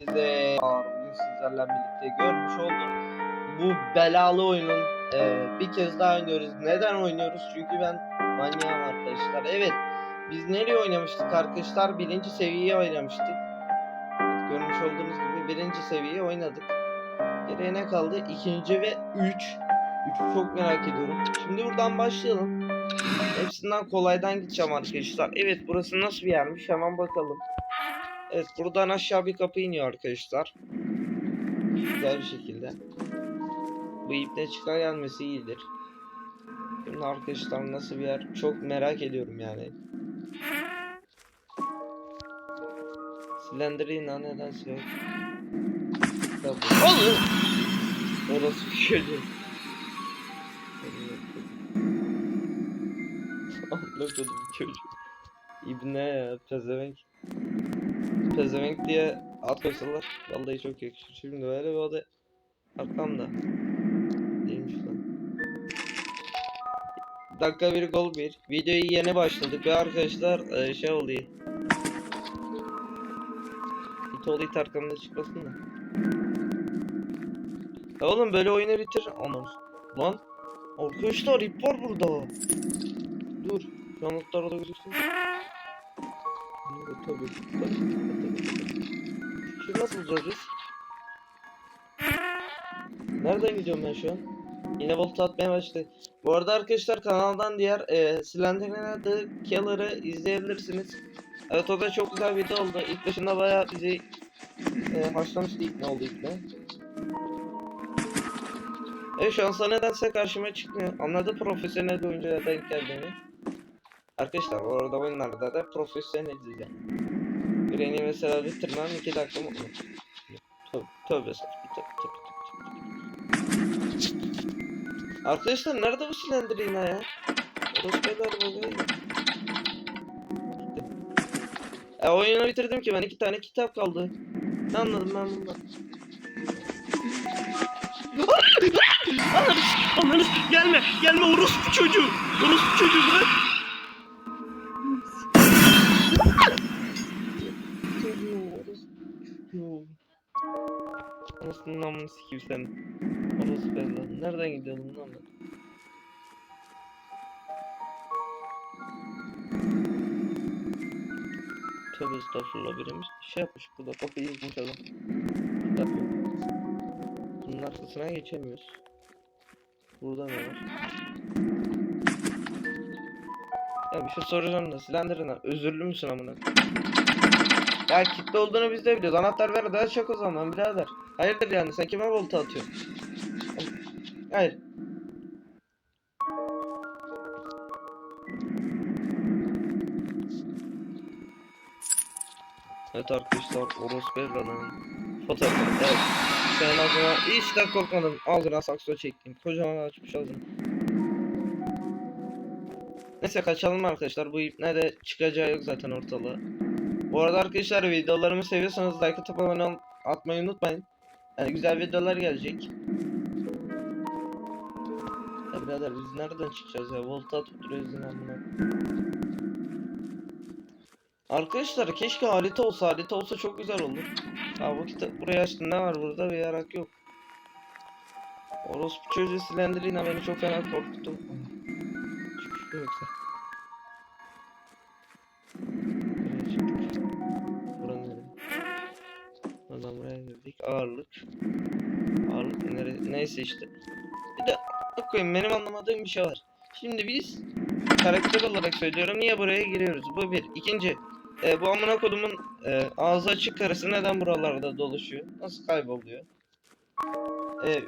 Size bugün sizlerle birlikte görmüş oldum. Bu belalı oyunun e, bir kez daha oynuyoruz. Neden oynuyoruz? Çünkü ben manyağım arkadaşlar. Evet. Biz nereye oynamıştık arkadaşlar? Birinci seviyeye oynamıştık. Evet, görmüş olduğunuz gibi birinci seviyeye oynadık. Geriye ne kaldı? İkinci ve üç. Üçü çok merak ediyorum. Şimdi buradan başlayalım. Hepsinden kolaydan gideceğim arkadaşlar. Evet burası nasıl bir yermiş hemen bakalım. Evet buradan aşağı bir kapı iniyor arkadaşlar. Güzel bir şekilde. Bu iple çıkar gelmesi iyidir. Şimdi arkadaşlar nasıl bir yer çok merak ediyorum yani. Slenderina nedense yok. Olur. Orası bir şey değil. Anladım çocuk. İbne ya pezevenk. Pezevenk diye at koysalar vallahi çok yakışır. Şimdi böyle bir oda arkamda. Değilmiş lan. Dakika bir gol bir. Videoyu yeni başladık ve arkadaşlar e, şey oldu. İt oğlu it arkamda çıkmasın da. Ya oğlum böyle oyunu bitir. Aman. Lan. Arkadaşlar ip var burada. Dur. Yanıtlar orada gözüksün. Tabii, tabii. Şimdi nasıl bulacağız? Nereden gidiyorum ben şu an? Yine volta atmaya başladı. Bu arada arkadaşlar kanaldan diğer e, Slenderman The Killer'ı izleyebilirsiniz. Evet o da çok güzel video oldu. İlk başında bayağı bizi e, haşlamıştı ilk ne oldu ilk ne. Evet şu nedense karşıma çıkmıyor. Anladı profesyonel oyuncuya denk geldiğimi. Arkadaşlar bu arada oyunlarda da profesyoneliz yani. Granny mesela bitirmem 2 dakika mı? Tövbe tövbe tövbe tövbe. Arkadaşlar nerede bu Slenderina ya? Orası kadar babayı. E oyunu bitirdim ki ben iki tane kitap kaldı. Ne anladım ben bundan? Ananı ananı gelme gelme orospu çocuğu. Orospu çocuğu bırak. Anasının namını sikeyim sen. Orospu evladı. Nereden gidiyorsun lan? Tövbe estağfurullah birimiz şey yapmış burada kapıyı yıkmış adam. Bunun arkasına geçemiyoruz. Burada ne var? Ya bir şey soracağım da Slender'ına özürlü müsün amına? Ya kitle olduğunu biz de biliyoruz. Anahtar ver daha çok o zaman birader. Hayırdır yani sen kime volta atıyorsun? Hayır. Evet arkadaşlar Oros Bella'nın fotoğrafı. Evet. Senin ağzına hiç de korkmadım. Ağzına sakso çektim. Kocaman açmış ağzını. Neyse kaçalım arkadaşlar. Bu ip nerede çıkacağı yok zaten ortalığa. Bu arada arkadaşlar videolarımı seviyorsanız like atıp abone atmayı unutmayın. Yani güzel videolar gelecek. Ya birader biz nereden çıkacağız ya? Volta atıp duruyoruz yine. Arkadaşlar keşke harita olsa harita olsa çok güzel olur. Ha bu kitap buraya açtın ne var burada bir yarak yok. Orospu çocuğu Slenderina beni çok fena korkuttu. Çıkış yok yoksa. Oradan buraya girdik. Ağırlık. Ağırlık? Neyse işte. Bir de koyayım benim anlamadığım bir şey var. Şimdi biz karakter olarak söylüyorum niye buraya giriyoruz? Bu bir. İkinci. E, bu amına kodumun e, ağzı açık karısı neden buralarda dolaşıyor? Nasıl kayboluyor?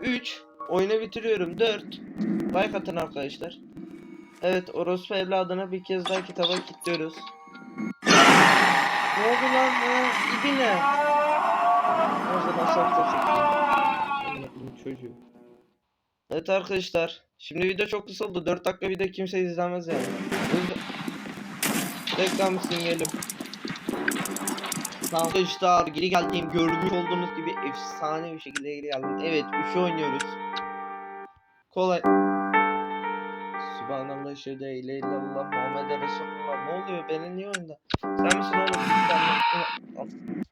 3. oyunu bitiriyorum. 4. Like atın arkadaşlar. Evet orospu evladına bir kez daha kitaba kilitliyoruz. Ne oldu lan? Ne? İbi ne? Çocuğu. Evet arkadaşlar. Şimdi video çok kısa oldu. 4 dakika video kimse izlemez yani. Reklam sinyalim. Arkadaşlar geri geldim. Görmüş olduğunuz gibi efsane bir şekilde geri geldim. Evet 3 oynuyoruz. Kolay. Subhanallah şöyle ile illallah Muhammed Resulullah. Ne oluyor? Beni niye oyunda? Sen misin oğlum? Sen mi?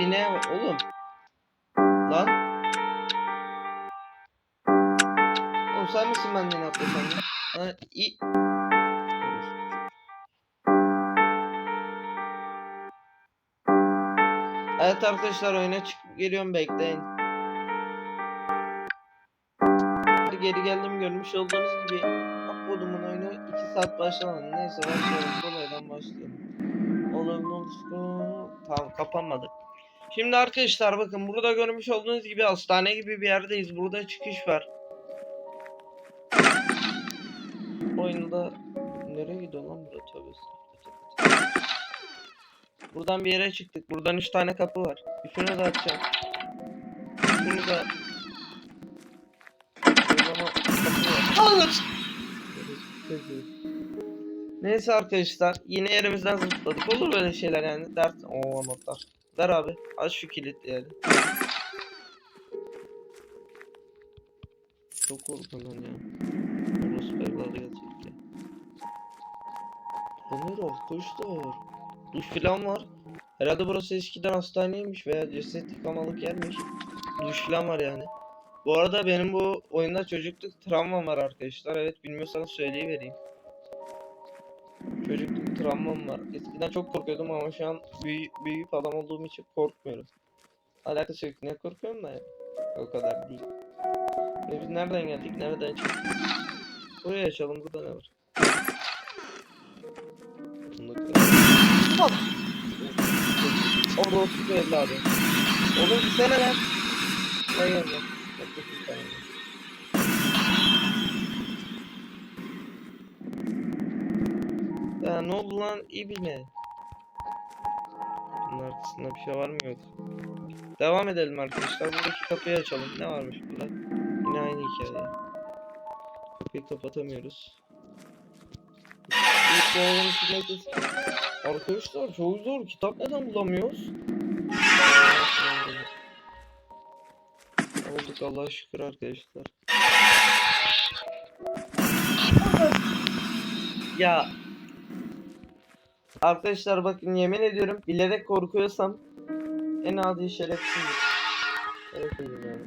İbine oğlum. Lan. Oğlum sen misin benden atlasan ya? Ha, i... Evet arkadaşlar oyuna çıkıp geliyorum bekleyin. Geri geldim görmüş olduğunuz gibi Akbodumun oyunu 2 saat başlamadı. Neyse başlayalım. Kolaydan başlayalım. Oldu? Tamam kapanmadı. Şimdi arkadaşlar bakın burada görmüş olduğunuz gibi hastane gibi bir yerdeyiz. Burada çıkış var. Oyunda nereye gidiyor lan burada tövbe. Buradan bir yere çıktık. Buradan 3 tane kapı var. Üçünü de açacağım. Üçünü de. Neyse arkadaşlar yine yerimizden zıpladık. Olur böyle şeyler yani. Dert. Oo anahtar. Ver abi. Aç şu kilit yani. Çok korktum ben ya. Orası evladı gelecek ya. Onur arkadaşlar. Duş falan var. Herhalde burası eskiden hastaneymiş veya ceset yıkamalık yermiş. Duş falan var yani. Bu arada benim bu oyunda çocukluk travmam var arkadaşlar. Evet bilmiyorsanız söyleyivereyim. Travmam var. Eskiden çok korkuyordum ama şu an büyü büyüyüp adam olduğum için korkmuyorum. Alakası yok. Ne korkuyorum da. O kadar değil. Ve biz nereden geldik? Nereden çıktık? Buraya açalım. Burada ne var? Bak. Orospu evladı. Oğlum gitsene lan. Ne geldi? Oldu lan? Bile. Bunun arkasında bir şey var mı yok. Devam edelim arkadaşlar. Buradaki kapıyı açalım. Ne varmış burada? Yine aynı hikaye. Kapıyı kapatamıyoruz. Arkadaşlar çok zor. Kitap neden bulamıyoruz? Olduk Allah'a şükür arkadaşlar. Ya Arkadaşlar bakın yemin ediyorum bilerek korkuyorsam en adi şerefsizim. Şerefsizim yani.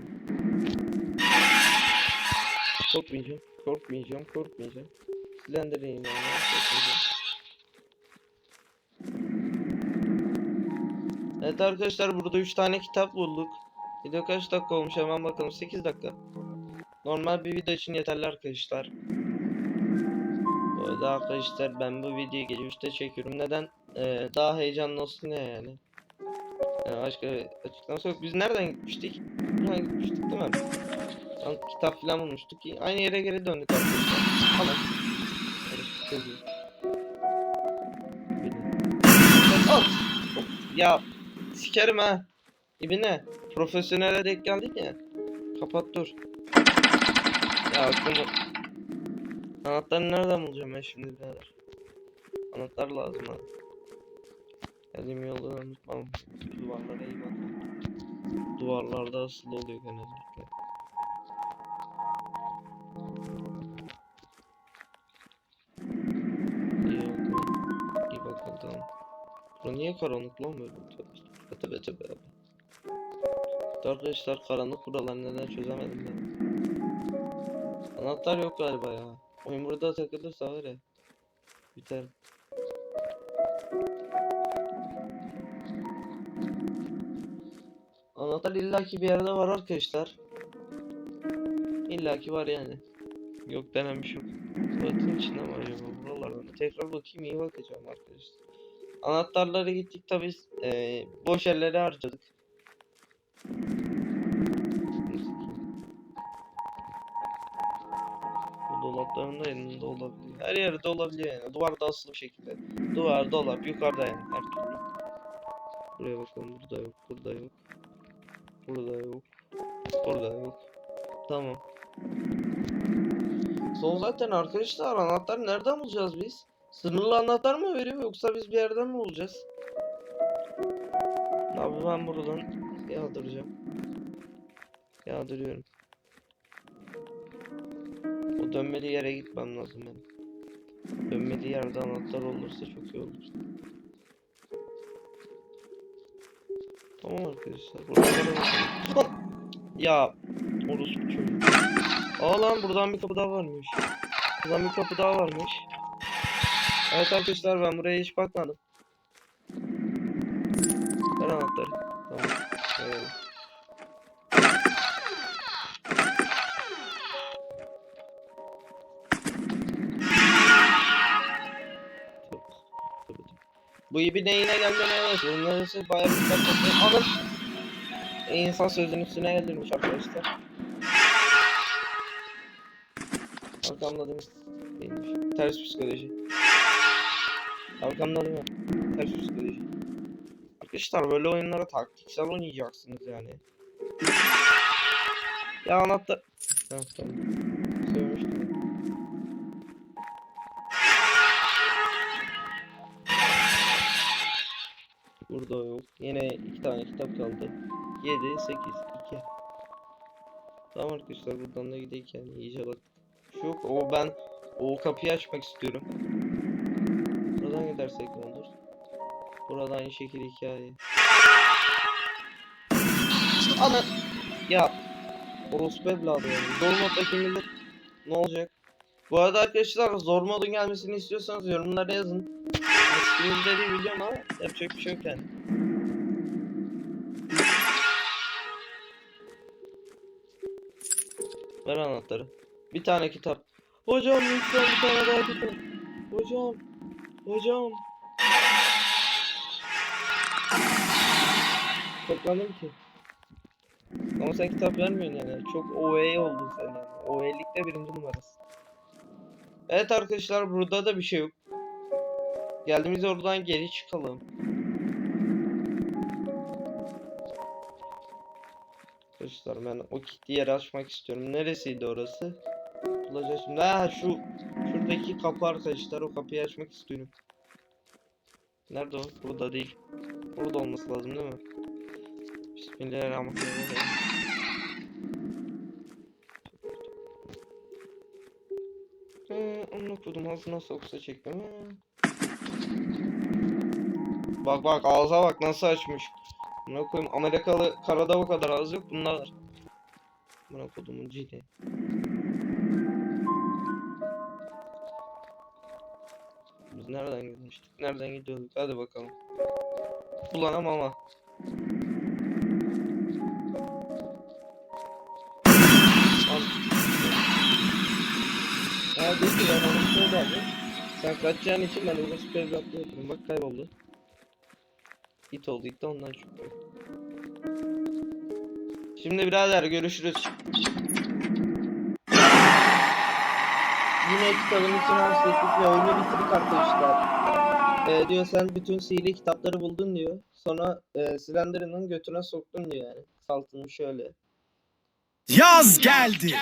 Korkmayacağım, korkmayacağım, korkmayacağım. Silendireyim yani. korkmayacağım. Evet arkadaşlar burada 3 tane kitap bulduk. Video kaç dakika olmuş hemen bakalım 8 dakika. Normal bir video için yeterli arkadaşlar. Bu arada arkadaşlar ben bu videoyu gece 3'te çekiyorum. Neden? Ee, daha heyecanlı olsun ya yani. yani başka açıklaması yok. Biz nereden gitmiştik? Ha, gitmiştik değil mi? Lan kitap falan bulmuştuk. Aynı yere geri döndük arkadaşlar. Tamam. Al. Ya sikerim ha. İbine. Profesyonele denk geldin ya. Kapat dur. Ya aklımda. Anahtarı nereden bulacağım ben şimdi birader? Anahtar lazım ha. Geldiğim yolda unutmam. Duvarlara iyi bak. Duvarlarda asılı oluyor genellikle. İyi bakalım. İyi bakalım. Bu niye karanlık lan böyle? Tövbe tövbe abi. Arkadaşlar karanlık buralar neden çözemedim ben. Anahtar yok galiba ya. Oyun burada takılırsa var ya. Biter. Anahtar illaki bir yerde var arkadaşlar. İllaki var yani. Yok denemiş yok. Tuvaletin içinde mi acaba buralarda? Tekrar bakayım iyi bakacağım arkadaşlar. Anahtarları gittik tabi eee boş yerlere harcadık. Bu dolapların da yanında olabilir. Her yerde olabiliyor yani. Duvarda asılı bir şekilde. Duvar, dolap, yukarıda yani her türlü. Buraya bakalım. Burada yok. Burada yok. Burada yok. Burada yok. Tamam. Son zaten arkadaşlar anahtar nereden bulacağız biz? Sınırlı anahtar mı veriyor yoksa biz bir yerden mi bulacağız? Abi ben buradan yağdıracağım. Yağdırıyorum. O dönmeli yere gitmem lazım benim. Dönmeli yerde anahtar olursa çok iyi olur. Tamam arkadaşlar. Bakalım. ya orospu çocuğu. Aa lan buradan bir kapı daha varmış. Buradan bir kapı daha varmış. Evet arkadaşlar ben buraya hiç bakmadım. Ver anahtarı. Tamam. Eyvallah. Bu gibi neyine geldi evet. Bunların ise bayağı bir bakması. Alın. E, insan sözünün üstüne geldirmiş arkadaşlar. Mi? Değilmiş. Ters psikoloji. Arkamda değil mi? Ters psikoloji. Arkadaşlar böyle oyunlara taktiksel oynayacaksınız yani. Ya anahtar... Tamam tamam. Burada yok. Yine iki tane kitap kaldı. 7, 8, 2. Tamam arkadaşlar buradan da yani iyice bak. Şu. O ben o kapıyı açmak istiyorum. Buradan gidersek ne olur? Burada aynı şekilde hikaye. Ana! Ya! Orospu evladı yani. Zor moddaki millet ne olacak? Bu arada arkadaşlar zor modun gelmesini istiyorsanız yorumlara yazın. Eskimizde değil biliyorum ama yapacak bir şey yok yani. Ver anahtarı. Bir tane kitap. Hocam lütfen bir tane daha kitap. Hocam. Hocam. Topladım ki. Ama sen kitap vermiyorsun yani. Çok OE oldun sen yani. OE'likte birinci numarasın. Evet arkadaşlar burada da bir şey yok. Geldiğimiz oradan geri çıkalım. Arkadaşlar ben o kilitli yeri açmak istiyorum. Neresiydi orası? Bulacağız şimdi. Ha şu şuradaki kapı arkadaşlar. O kapıyı açmak istiyorum. Nerede o? Burada değil. Burada olması lazım değil mi? Bismillahirrahmanirrahim. Ee, onu okudum ağzına soksa çektim. ha. Bak bak ağza bak nasıl açmış. Buna koyayım Amerikalı karada o kadar ağız yok bunda var. Buna kodumun cini. Biz nereden gitmiştik? Nereden gidiyorduk? Hadi bakalım. Bulanam ama. Al. Ha dedi ki ben onu şöyle abi. Sen kaçacağın için ben orası süper bir atlıyorum. Bak kayboldu. It oldu it de ondan çıktı. Şimdi birader görüşürüz. Yine kitabın için hasretlik ve oyunu bitirdik arkadaşlar. Ee, diyor sen bütün sihirli kitapları buldun diyor. Sonra e, Slender'ın götüne soktun diyor yani. Saltını şöyle. Yaz geldi.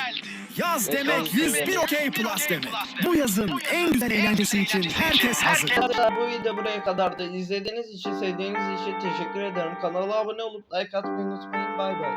Yaz demek yaz 101 demek. OK Plus demek. Bu yazın en güzel eğlencesi için herkes hazır. Arkadaşlar bu video buraya kadar da izlediğiniz için sevdiğiniz için teşekkür ederim. Kanala abone olup like atmayı unutmayın. Bay bay.